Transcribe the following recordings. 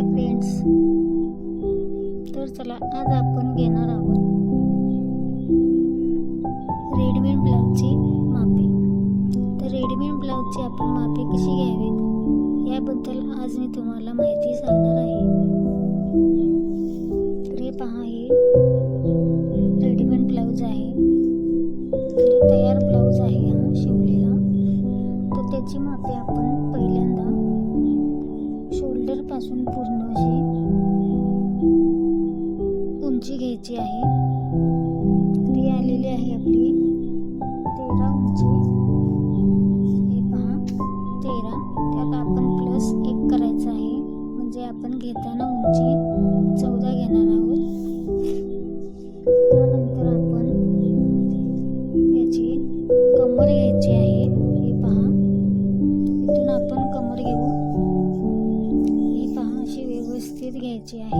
Hi friends. तर चला आज आपण घेणार आहोत रेडीमेड ब्लाऊजची मापे. तर रेडीमेड ब्लाऊजची आपण मापे कशी घ्यावीत? याबद्दल आज मी तुम्हाला माहिती सांग घ्यायची आलेली आहे आपली. तेरा उंची हे पहा तेरा. त्यात आपण प्लस एक करायचं आहे. म्हणजे आपण घेताना उंची चौदा घेणार आहोत. त्यानंतर आपण याची कमर घ्यायची आहे. हे पहा. इथून आपण कमर घेऊ. ही पहा अशी व्यवस्थित घ्यायची आहे.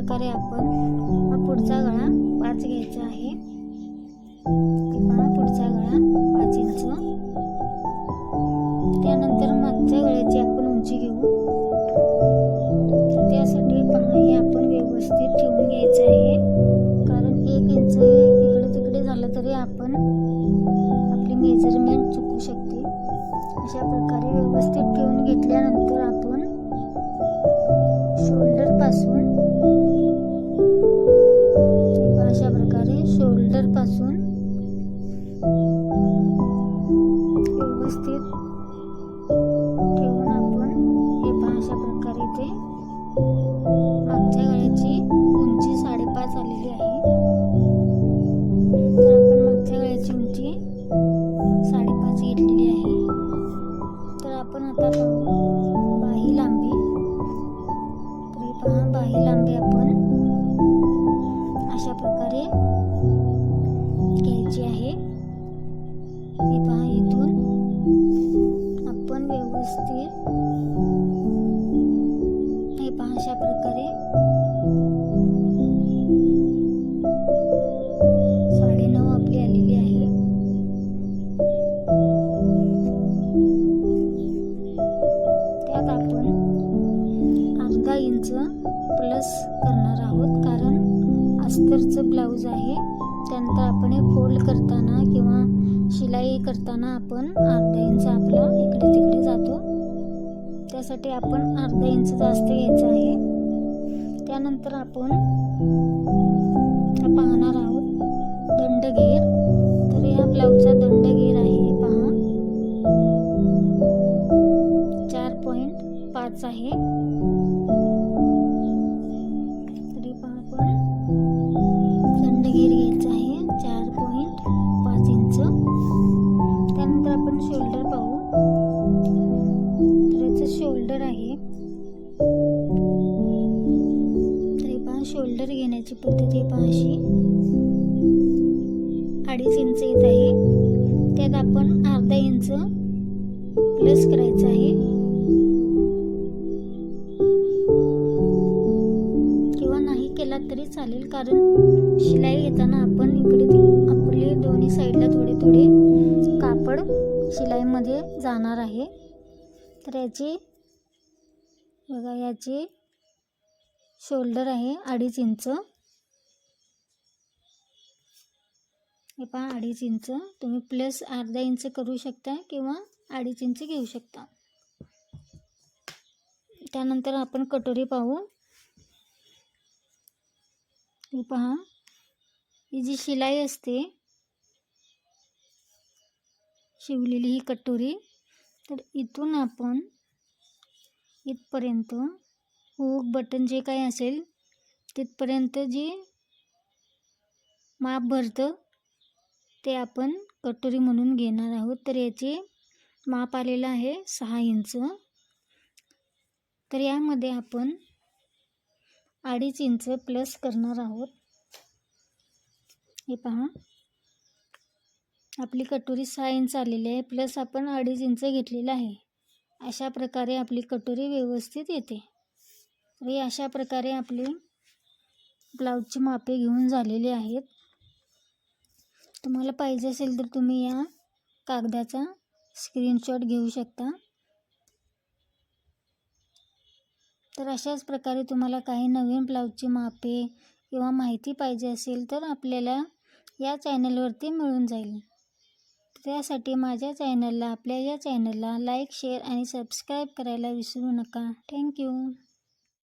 प्रकारे आपण हा पुढचा गळा पाच घ्यायचा आहे. किंवा पुढचा गळा पाच इंच त्यानंतर मागच्या गळ्याची आपण उंची घेऊ. तर त्यासाठी पहा हे आपण व्यवस्थित ठेवून घ्यायचं आहे. कारण एक इंच इकडे तिकडे झालं तरी आपण आपली मेजरमेंट चुकू शकते. अशा प्रकारे व्यवस्थित ठेवून अस्तरचं ब्लाऊज आहे. त्यानंतर आपण हे फोल्ड करताना किंवा शिलाई करताना आपण अर्धा इंच आपला इकडे तिकडे जातो. त्यासाठी आपण अर्धा इंच जास्त घ्यायचं आहे. त्यानंतर आपण पाहणार आहोत दंडगेर तर या ब्लाऊजचा दंडगेर आहे पहा. चार पॉईंट पाच आहे. आपण शोल्डर पाहू. तर याचं शोल्डर आहे. तर पहा शोल्डर घेण्याची पद्धत हे पहा अशी. अडीच इंच येत आहे. त्यात आपण अर्धा इंच प्लस करायचं आहे. किंवा नाही केला तरी चालेल कारण शिलाई घेताना आपण इकडे आपले दोन्ही साईडला थोडे थोडे कापड शिलाईमध्ये जाणार आहे. तर याची बघा याची शोल्डर आहे अडीच इंच. हे पहा अडीच इंच. तुम्ही प्लस अर्धा इंच करू शकता किंवा अडीच इंच घेऊ शकता. त्यानंतर आपण कटोरी पाहू. हे पहा ही जी शिलाई असते शिवलेली ही कटोरी. तर इथून आपण इथपर्यंत हुक बटन जे काही असेल तिथपर्यंत जी माप भरतं ते आपण कटोरी म्हणून घेणार आहोत. तर याचे माप आलेलं आहे सहा इंच. तर यामध्ये आपण अडीच इंच प्लस करणार आहोत. हे पहा. आपली कटोरी सहा इंच आलेली आहे प्लस आपण अडीच इंच घेतलेलं आहे. अशा प्रकारे आपली कटोरी व्यवस्थित येते. तर हे अशा प्रकारे आपली ब्लाऊजची मापे घेऊन झालेली आहेत. तुम्हाला पाहिजे असेल तर तुम्ही या कागदाचा स्क्रीनशॉट घेऊ शकता. तर अशाच प्रकारे तुम्हाला काही नवीन ब्लाऊजची मापे किंवा माहिती पाहिजे असेल तर आपल्याला या चॅनलवरती मिळून जाईल. त्यासाठी माझ्या चॅनलला आपल्या या चॅनलला लाईक शेअर आणि सबस्क्राईब करायला विसरू नका. थँक्यू